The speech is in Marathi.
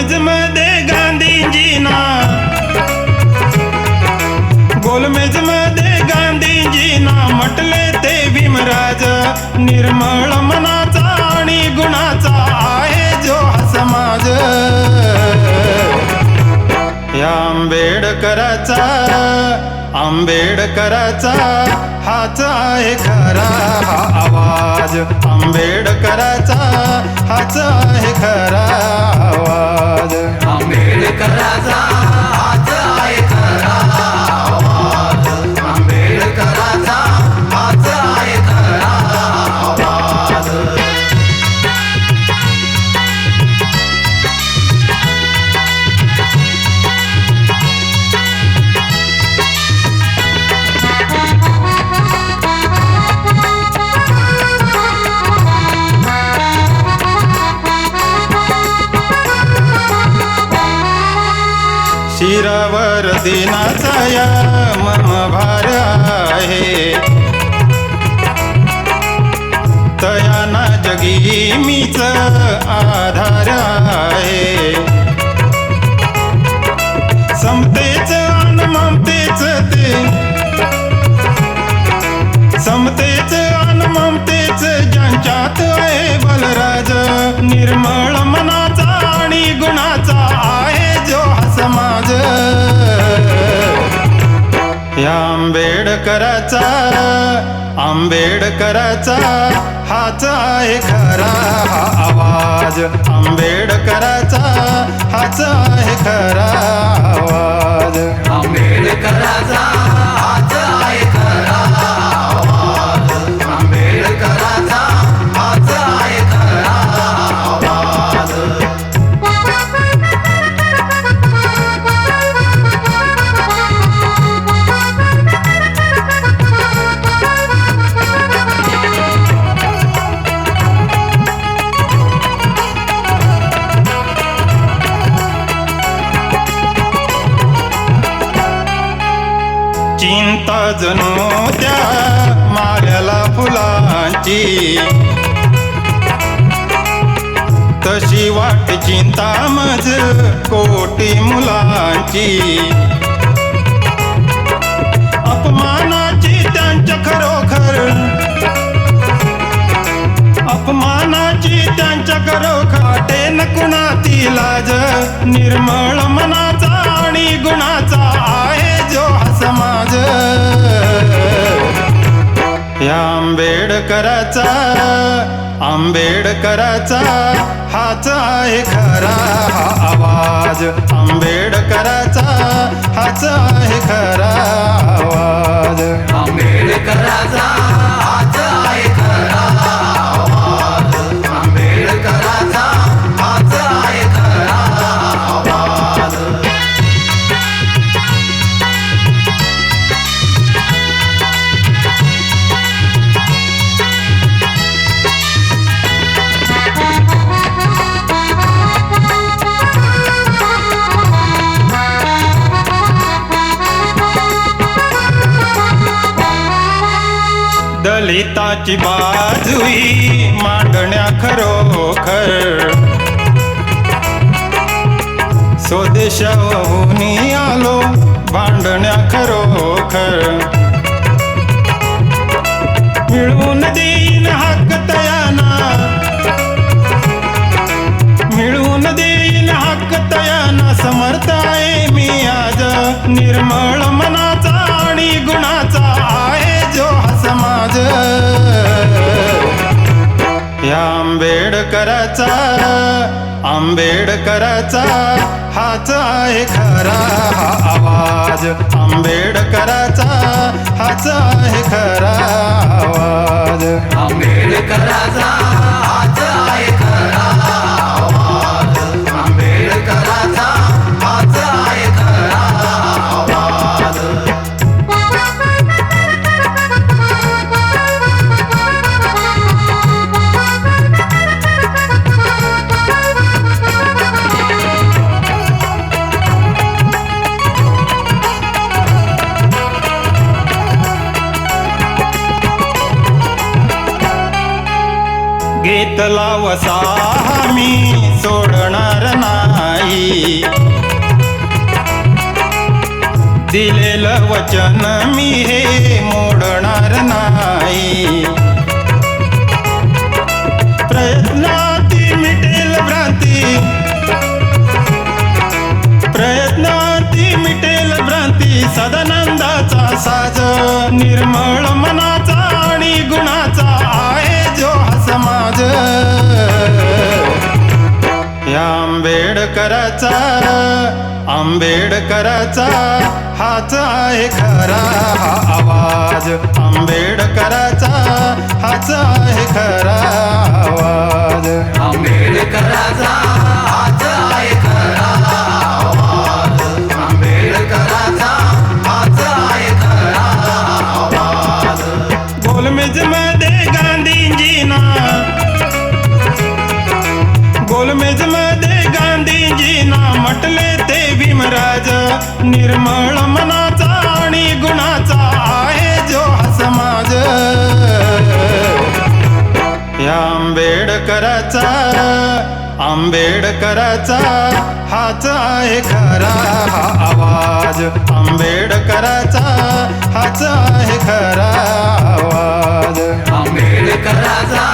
गोलमेजमध्ये गांधीजींना. गोलमेज गांधीजी गांधीजींना. म्हटले ते भीमराज निर्मळ मनाचा आणि गुणाचा आहे जो हा समाज. या आंबेडकराचा आंबेडकराचा हाच आहे खरा हा आवाज. आंबेडकराचा हाच आहे खरा शिरावर दिनाचा या मम भार आहे. तयाना जगी मीच आधार आहे. समतेच अन ममतेच ते. समतेच अन ममतेच ज्यांच्यात आहे बलराज निर्मळ मनाचा आणि गुणाचा आहे जो हा समाज. आंबेडकराचा आंबेडकराचा हाच आहे खरा. हा आवाज आंबेडकराचा हाच आहे खरा आवाज. आंबेडकराचा चिंता जणू त्या माळ्याला फुलांची. तशी वाट चिंता मज कोटी मुलांची. अपमानाची त्यांच्या खरोखर अपमानाची त्यांच्या खरोखाटे न कुणाती लाज निर्मळ मना आंबेडकराचा आंबेडकराचा हाच आहे खरा हा आवाज. आंबेडकराचा हाच आहे खरा आवाज. आंबेडकराचा मनाची बाजुई मांडण्या खरोखर. स्वदेशाहून आलो भांडण्या खरोखर. मिळवून देईन हक्क तयान या आंबेडकराचा आंबेडकराचा हाच आहे खरा हा आवाज. आंबेडकराचा हाच आहे खरा आवाज. घेतला वसा मी सोडणार नाही. दिलेलं वचन मी हे मोडणार नाही. प्रयत्नाती मिटेल भ्रांती. प्रयत्नाती मिटेल भ्रांती. सदानंदाचा साज निर्मळ मनाचा या आंबेडकराचा आंबेडकराचा हाच आहे खरा हा आवाज. आंबेडकराचा हाच आहे खरा आवाज. आंबेडकराचा म्हटले ते भीमराज. निर्मळ मनाचा आणि गुणाचा आहे जो हा समाज. या आंबेडकराचा आंबेडकराचा हाच आहे खरा हा आवाज. आंबेडकराचा हाच आहे खरा आवाज. आंबेडकराचा